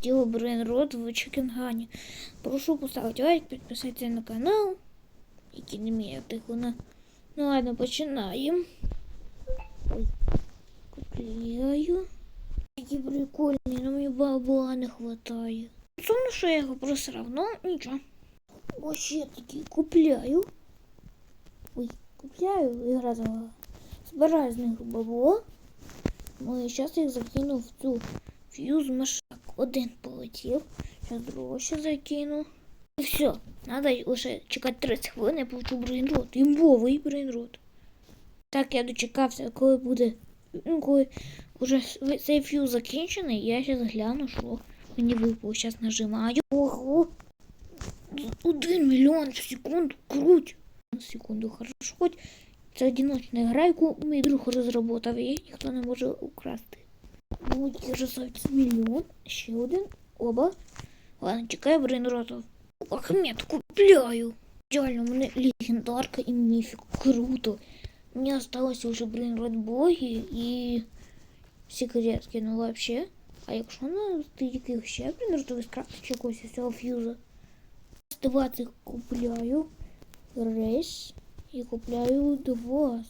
запустила брейнрот в Чикенгане. Прошу поставить лайк, підписатися на канал. Який не має тихона. Ну ладно, починаємо. Ой, купляю. Які прикольні, но мені бабла не хватає. Сумно, що я його просрав, ну нічого. Ось ще такі купляю. Ой, купляю і разом збираю з них бабло. Ну і зараз їх закину в цю фьюз машак. Один полетів, зараз другого ще закину. І все, треба лише чекати 30 хвилин, я получу брейнрот. Імбовий брейнрот. Так, я дочекався, коли буде. Ну, коли вже цей фьюз закінчений, я зараз гляну, що мені випало. Зараз нажимаю. Ого! Один мільйон в секунду. Круть. Секунду, хорошо. Хоч це одиночна гра, яку мій друг розробив, і ніхто не може украсти. Красавець мільйон. Ще один. Оба. Ладно, чекаю брейнротов. Ахмед, купляю. Реально, у мене легендарка і міфік. Круто. Мне осталось уже, блин, родблоги і секретки, ну вообще. А якщо на стільки ще, блін, ротовий скрафтич якогось із цього фьюза. 20 купляю. Рейс. І купляю два.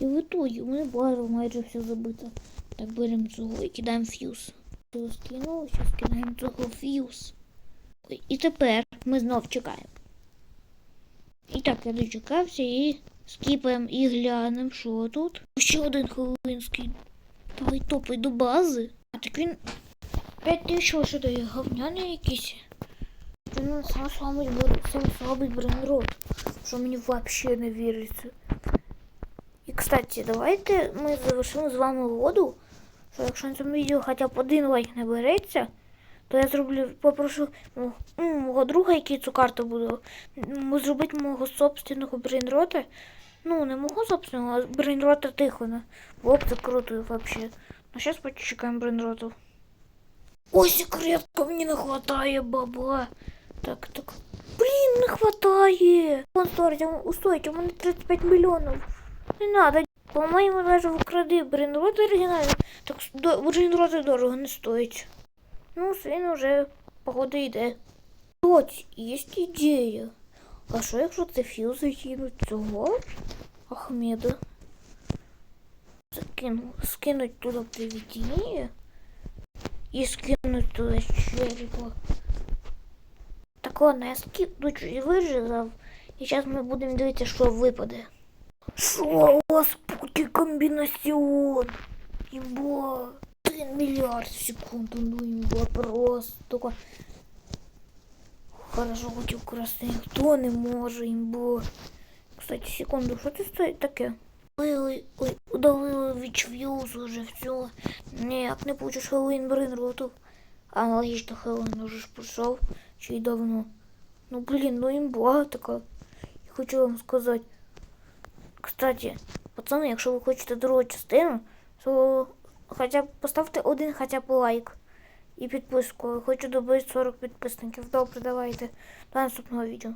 І в итоге у мене база майже все забита. Так, беремо цього і кидаємо фьюз. Цього скинули, зараз кидаємо цього фьюз. І тепер ми знов чекаємо. І так, я дочекався і скіпаємо і глянемо, що тут. Ще один хвилинський. Давай топай до бази. А так він 5 тисяч що дає говняний якийсь. Він сам сам слабий брейнрот, що мені взагалі не віриться. Кстати, давайте ми завершимо з вами угоду, що якщо на цьому відео хоча б один лайк не береться, то я зроблю, попрошу мого друга, який цю карту буду, зробити мого собственного брейнрота. Ну, не мого собственного, а брейнрота Тихона. Було б це круто вообще. Ну, зараз почекаємо брейнротов. Ой, секретка, мені не хватає бабла. Так, так. Блін, не хватає. Вон устойте, у мене 35 мільйонів. Не надо. По-моєму, даже вкради брейнрот оригінальний. Так до, брейнроти дорого не стоїть. Ну, він уже, походу, йде. Тоць, є ідея. А що якщо це фьюз закинуть цього Ахмеда? Закину, скинуть туди привидение і скинуть туди черепа. Так ладно, я скину чуть вирізав. І зараз ми будемо дивитися, що випаде. Вас путі комбінаціон? Імба. Один мільярд в секунду, ну імба просто. Хорошо, хоть украсти ніхто не може, імбо. Кстати, секунду, що це стоїть таке? Ой, ой, удалили відчв'юз уже, все. Ніяк не получиш Хеллоуін Брейнротов. Аналогічно Хеллоуін уже ж пройшов, чи й давно. Ну, блін, ну імба така. Я хочу вам сказати. Кстати, пацани, якщо ви хочете другу частину, то хоча б поставте один хоча б лайк і підписку. Хочу добити 40 підписників. Добре, давайте. До наступного відео.